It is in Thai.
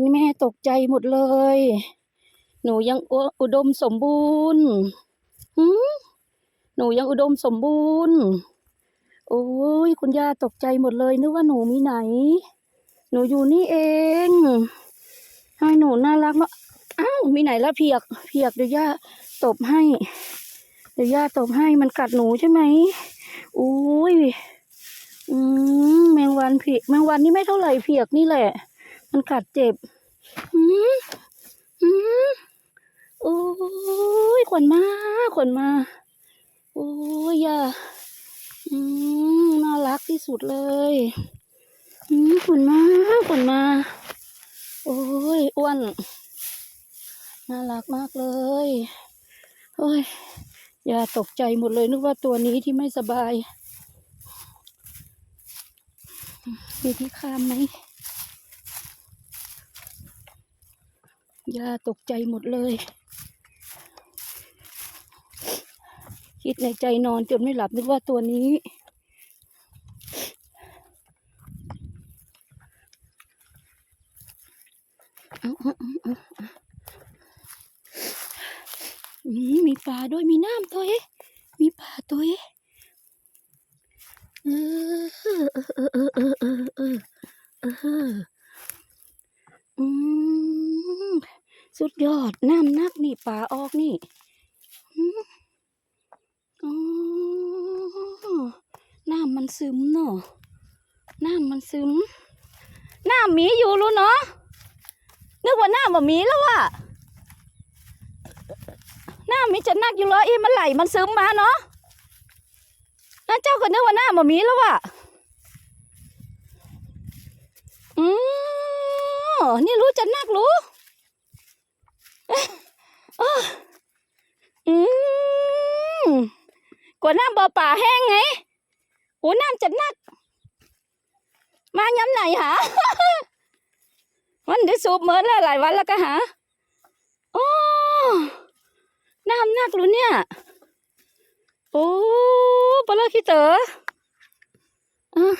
คุณแม่ตกใจหมดเลย หนูยังอุอุดมสมบูรณ์หืมหนูยังอุดมสมบูรณ์ โอ้ยคุณย่าตกใจหมดเลยนึกว่าหนูมีไหน หนูอยู่นี่เองให้หนูน่ารักมากอ้าวมีไหนละเพียก เพียกเดี๋ยวย่าตบให้ เดี๋ยวย่าตบให้มันกัดหนูใช่ไหมอุ้ยอืมแมงวันเพียกแมงวันนี่ไม่เท่าไหร่เพียกนี่แหละ มันกัดเจ็บอืมอืมโอ้ยขวัญมาขวัญมา โอ้ยย่าอืมน่ารักที่สุดเลยอืมขวัญมาขวัญมา โอ้ยอ้วน น่ารักมากเลยโอ้ยอย่าตกใจหมดเลยนึกว่าตัวนี้ที่ไม่สบาย มีที่ข้ามไหม ยาตกใจหมดเลย คิดในใจนอนจนไม่หลับนึกว่าตัวนี้ มีปลาด้วยมีน้ำตัวเอมีปลาตัวเอ๊เออเออเออเออเออเออเอออืม สุดยอด น้ำนักนี่ปลาออกนี่อืมอ๋อน้ำมันซึมเนาะน้ำมันซึม น้ำมีอยู่รู้เนาะ นึกว่าหน้าบ่มีแล้วว่ะหน้ามีจะนักอยู่เลยอีมันไหลมันซึมมาเนาะนั่นเจ้าก็นึกว่าหน้าบ่มีแล้วว่ะอือนี่รู้จะนักรู้ อ้ออืมกว่าน้ำบ่อป่าแห้งไงโอ้น้ำจะนัก มาย้ำไหนหามันได้สูบเหมือนแล้วหลายวันแล้วก็หาโอ้น้ำหนักรู้เนี่ย โอ้ปลาเลอะขี้เต๋ออะ